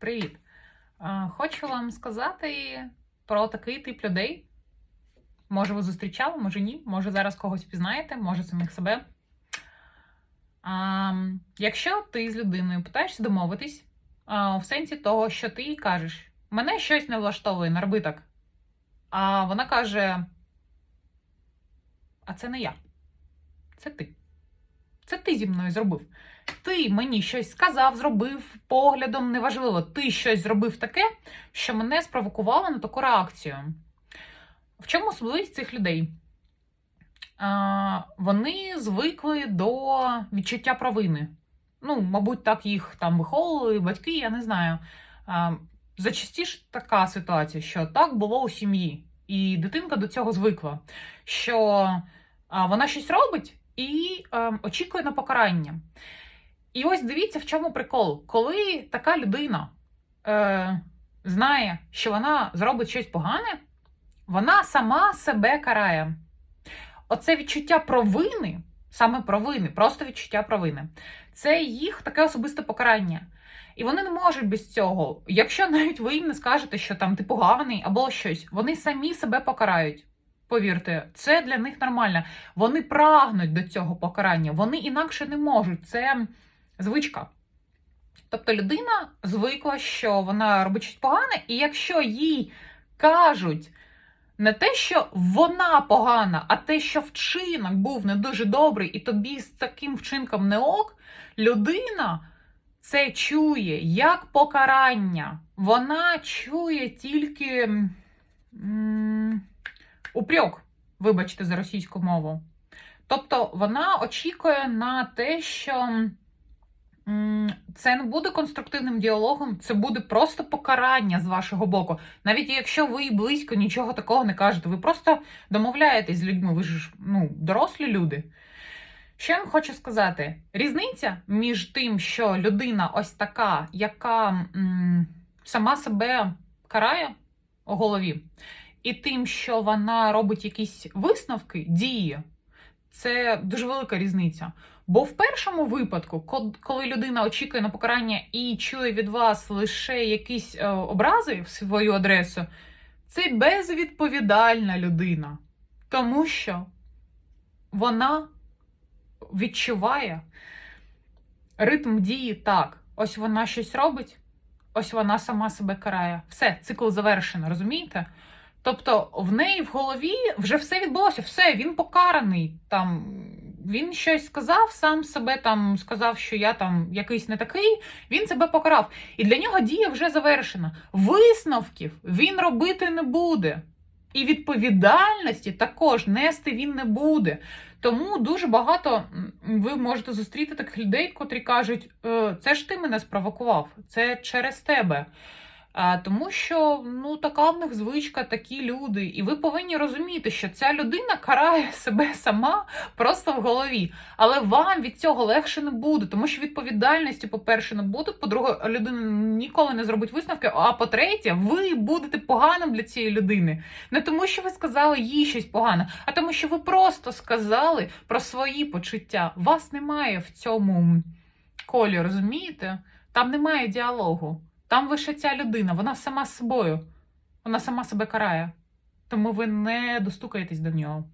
Привіт! Хочу вам сказати про такий тип людей. Може, ви зустрічали, може ні, може зараз когось впізнаєте, може самих себе. А, якщо ти з людиною питаєшся домовитись, а, в сенсі того, що ти їй кажеш, мене щось не влаштовує, так. А вона каже: А це не я. Це ти. Це ти зі мною зробив. Ти мені щось сказав, зробив поглядом, неважливо, ти щось зробив таке, що мене спровокувало на таку реакцію. В чому особливість цих людей? А, вони звикли до відчуття провини. Ну, мабуть, так їх там виховували батьки, я не знаю. А, зачастіше така ситуація, що так було у сім'ї, і дитинка до цього звикла, що вона щось робить і е, очікує на покарання. І ось дивіться, в чому прикол. Коли така людина е, знає, що вона зробить щось погане, вона сама себе карає. Оце відчуття провини, саме провини, просто відчуття провини, це їх таке особисте покарання. І вони не можуть без цього. Якщо навіть ви їм не скажете, що там ти поганий або щось, вони самі себе покарають. Повірте, це для них нормально. Вони прагнуть до цього покарання, вони інакше не можуть. Це звичка. Тобто людина звикла, що вона робить щось погане, і якщо їй кажуть не те, що вона погана, а те, що вчинок був не дуже добрий, і тобі з таким вчинком не ок, людина це чує як покарання. Вона чує тільки м, упрек, вибачте, за російську мову. Тобто вона очікує на те, що це не буде конструктивним діалогом, це буде просто покарання з вашого боку. Навіть якщо ви близько нічого такого не кажете, ви просто домовляєтесь з людьми, ви ж ну, дорослі люди. Що я вам хочу сказати? Різниця між тим, що людина ось така, яка м, сама себе карає у голові, і тим, що вона робить якісь висновки, дії, це дуже велика різниця. Бо в першому випадку, коли людина очікує на покарання і чує від вас лише якісь е, образи в свою адресу, це безвідповідальна людина, тому що вона відчуває ритм дії так. Ось вона щось робить, ось вона сама себе карає. Все, цикл завершено, розумієте? Тобто в неї в голові вже все відбулося, все, він покараний. Там він щось сказав, сам себе там сказав, що я там якийсь не такий. Він себе покарав. І для нього дія вже завершена. Висновків він робити не буде. І відповідальності також нести він не буде. Тому дуже багато ви можете зустріти таких людей, котрі кажуть: «Е, це ж ти мене спровокував, це через тебе. Тому що ну така в них звичка, такі люди. І ви повинні розуміти, що ця людина карає себе сама просто в голові. Але вам від цього легше не буде, тому що відповідальності, по-перше, не буде. По-друге, людина ніколи не зробить висновки. А по-третє, ви будете поганим для цієї людини. Не тому, що ви сказали їй щось погане, а тому, що ви просто сказали про свої почуття. Вас немає в цьому колі, розумієте? Там немає діалогу. Там лише ця людина, вона сама з собою, вона сама себе карає. Тому ви не достукаєтесь до нього.